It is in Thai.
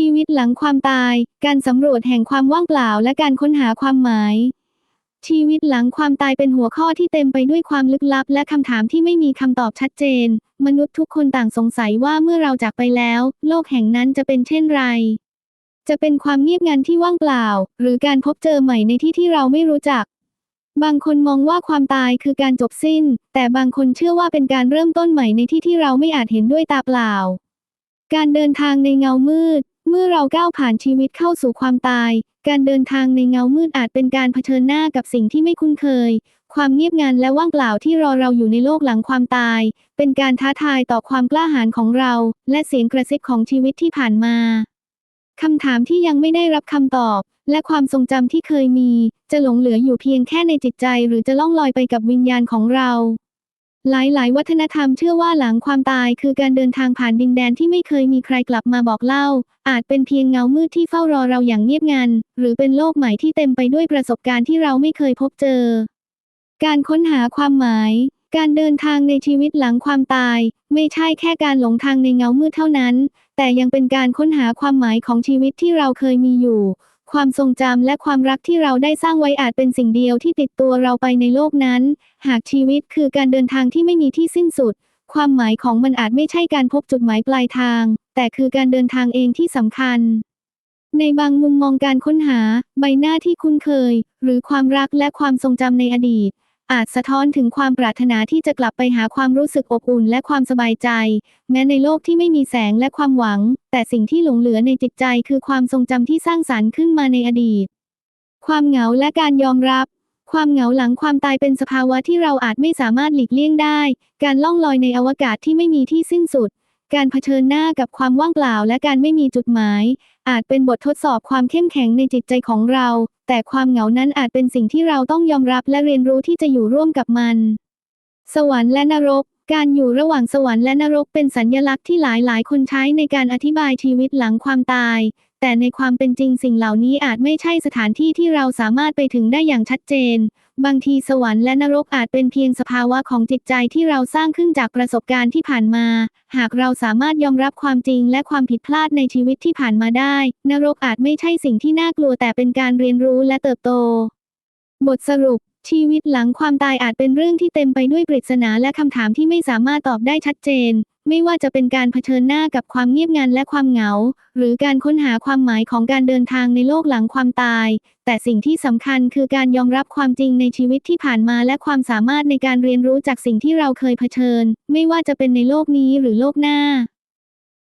ชีวิตหลังความตาย การสำรวจแห่งความว่างเปล่าและการค้นหาความหมาย ชีวิตหลังความตายเป็นหัวข้อที่เต็มไปด้วยความลึกลับ และคำถามที่ไม่มีคำตอบชัดเจน มนุษย์ทุกคนต่างสงสัยว่าเมื่อเราจากไปแล้ว โลกแห่งนั้นจะเป็นเช่นไร จะเป็นความเงียบงันที่ว่างเปล่า หรือการพบเจอใหม่ในที่ที่เราไม่รู้จักบางคนมองว่าความตายคือการจบสิ้น แต่บางคนเชื่อว่าเป็นการเริ่มต้นใหม่ในที่ที่เราไม่อาจเห็นด้วยตาเปล่า การเดินทางในเงามืด มื่อเราก้าวผ่านชีวิตเข้าสู่ความตาย การเดินทางในเงามืดอาจเป็นการเผชิญหน้ากับสิ่งที่ไม่คุ้นเคย ความเงียบงันและว่างเปล่าที่รอเราอยู่ในโลกหลังความตาย เป็นการท้าทายต่อความกล้าหาญของเรา และเสียงกระซิบของชีวิตที่ผ่านมาคำถามที่ยังไม่ได้รับคำตอบ และความทรงจำที่เคยมี จะหลงเหลืออยู่เพียงแค่ในจิตใจ หรือจะล่องลอยไปกับวิญญาณของเรา หลายๆ วัฒนธรรมเชื่อว่าหลังความตายคือการเดินทางผ่านดินแดนที่ไม่เคยมีใครกลับมาบอกเล่า อาจเป็นเพียงเงามืดที่เฝ้ารอเราอย่างเงียบงัน หรือเป็นโลกใหม่ที่เต็มไปด้วยประสบการณ์ที่เราไม่เคยพบเจอ การค้นหาความหมาย การเดินทางในชีวิตหลังความตาย ไม่ใช่แค่การหลงทางในเงามืดเท่านั้น แต่ยังเป็นการค้นหาความหมายของชีวิตที่เราเคยมีอยู่ ความทรงจำและความรักที่เราได้สร้างไว้อาจเป็นสิ่งเดียวที่ติดตัวเราไปในโลกนั้น หากชีวิตคือการเดินทางที่ไม่มีที่สิ้นสุด ความหมายของมันอาจไม่ใช่การพบจุดหมายปลายทาง แต่คือการเดินทางเองที่สำคัญ ในบางมุมมองการค้นหา ใบหน้าที่คุ้นเคย หรือความรักและความทรงจำในอดีต อาจสะท้อนถึงความปรารถนาที่จะกลับไปหาความรู้สึกอบอุ่นและความสบายใจ แม้ในโลกที่ไม่มีแสงและความหวัง แต่สิ่งที่หลงเหลือในจิตใจคือความทรงจำที่สร้างสรรค์ขึ้นมาในอดีต ความเหงาและการยอมรับ ความเหงาหลังความตายเป็นสภาวะที่เราอาจไม่สามารถหลีกเลี่ยงได้ การล่องลอยในอวกาศที่ไม่มีที่สิ้นสุด การเผชิญหน้ากับความว่างเปล่าและการไม่มีจุดหมาย อาจเป็นบททดสอบความเข้มแข็งในจิตใจของเรา แต่ความเหงานั้นอาจเป็นสิ่งที่เราต้องยอมรับและเรียนรู้ที่จะอยู่ร่วมกับมัน สวรรค์และนรก การอยู่ระหว่างสวรรค์และนรกเป็นสัญญลักษณ์ที่หลายๆคนใช้ในการอธิบายชีวิตหลังความตาย แต่ในความเป็นจริงสิ่งเหล่านี้อาจไม่ใช่สถานที่ที่เราสามารถไปถึงได้อย่างชัดเจน บางทีสวรรค์และนรกอาจเป็นเพียงสภาวะของจิตใจที่เราสร้างขึ้นจากประสบการณ์ที่ผ่านมา หากเราสามารถยอมรับความจริงและความผิดพลาดในชีวิตที่ผ่านมาได้ นรกอาจไม่ใช่สิ่งที่น่ากลัวแต่เป็นการเรียนรู้และเติบโต บทสรุป ชีวิตหลังความตายอาจเป็นเรื่องที่เต็มไปด้วยปริศนาและคำถามที่ไม่สามารถตอบได้ชัดเจน ไม่ว่าจะเป็นการเผชิญหน้ากับความเงียบงันและความเหงา หรือการค้นหาความหมายของการเดินทางในโลกหลังความตาย แต่สิ่งที่สำคัญคือการยอมรับความจริงในชีวิตที่ผ่านมาและความสามารถในการเรียนรู้จากสิ่งที่เราเคยเผชิญ ไม่ว่าจะเป็นในโลกนี้หรือโลกหน้า